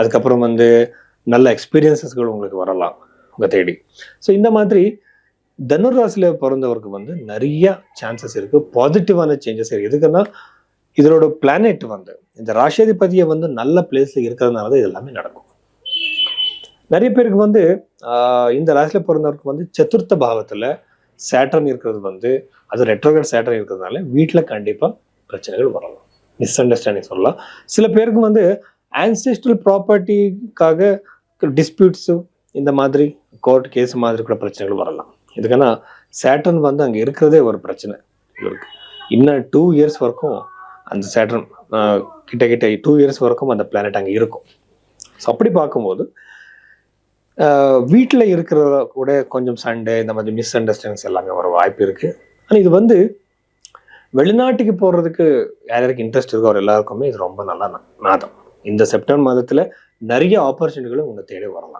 அதுக்கப்புறம் வந்து நல்ல எக்ஸ்பீரியன்சஸ்கள் உங்களுக்கு வரலாம் உங்கள் தேடி. ஸோ இந்த மாதிரி தனுர் பிறந்தவருக்கு வந்து நிறைய சான்சஸ் இருக்கு. பாசிட்டிவான சேஞ்சஸ் இருக்கு. எதுக்குன்னா இதனோட பிளானெட் வந்து இந்த ராசியாதிபதியை வந்து நல்ல பிளேஸ்ல இருக்கிறதுனால தான் இது எல்லாமே நடக்கும். நிறைய பேருக்கு வந்து ஆஹ் இந்த ராசியில் பிறந்தவருக்கு வந்து சதுர்த்த பாவத்துல சேட்டர்ன் இருக்கிறது வந்து அது ரெட்ரோகேட் சேட்டர்ன் இருக்கிறதுனால வீட்டில் கண்டிப்பா பிரச்சனைகள் வரலாம். மிஸ் அண்டர்ஸ்டாண்டிங் சொல்லலாம். சில பேருக்கு வந்து ஆன்சிஸ்ட்ரல் ப்ராப்பர்ட்டிக்காக டிஸ்பியூட்ஸு இந்த மாதிரி கோர்ட் கேஸ் மாதிரி கூட பிரச்சனைகள் வரலாம். இதுக்கான சேட்டர்ன் வந்து அங்கே இருக்கிறதே ஒரு பிரச்சனை. இவருக்கு. இன்னும் டூ இயர்ஸ் வரைக்கும் அந்த சேட்டர்ன் கிட்ட கிட்ட டூ இயர்ஸ் வரைக்கும் அந்த பிளானட் அங்கே இருக்கும். ஸோ அப்படி பார்க்கும்போது வீட்டில் இருக்கிறத கூட கொஞ்சம் சண்டை இந்த மாதிரி மிஸ் அண்டர்ஸ்டாண்டிங்ஸ் எல்லாமே வர வாய்ப்பு இருக்குது ஆனால் இது வந்து வெளிநாட்டுக்கு போகிறதுக்கு யார் யாருக்கு இன்ட்ரெஸ்ட் இருக்கோ அவர் எல்லாருக்குமே இது ரொம்ப நல்ல நாதம். இந்த செப்டம்பர் மாதத்தில் நிறைய ஆப்பர்ச்சுனிட்டிகளும் உங்களை தேடி வரலாம்.